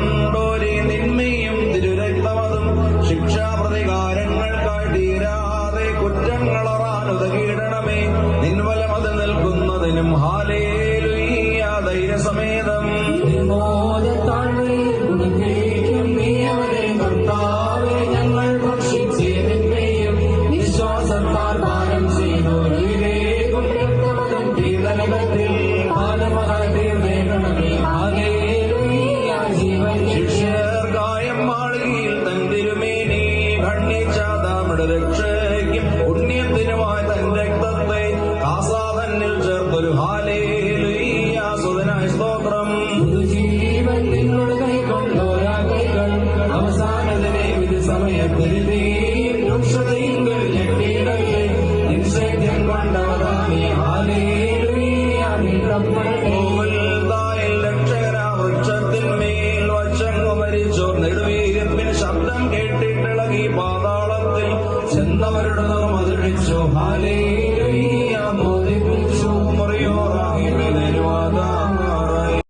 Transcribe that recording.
കണ്ടോരെ നിന്മയും തിരുരക്തമതും ശിക്ഷാപ്രതികാരങ്ങൾക്കായി തീരാതെ കുറ്റങ്ങളറ കണ്ണിച്ചാതാമിട രക്ഷയ്ക്കും. പുണ്യത്തിനുമായി തൻ രക്തത്തെ കാസാതന്നിൽ ചേർത്തൊരു ഹാലേ സുതനായ സ്തോത്രം. ജീവൻ നിങ്ങളുടെ കൈകൊണ്ടോരാ കൈകൾ അവസാനത്തിനെ ഇത് സമയത്തിൽ രൂക്ഷതയും ഞങ്ങളുടെ നിശ്ചയം കൊണ്ടവതാമി ഹാലേ ശബ്ദം കേട്ടിട്ടിളകി പാതാളത്തിൽ ചെന്നവരുടെ നിർമ്മതിച്ചു ഹാലേ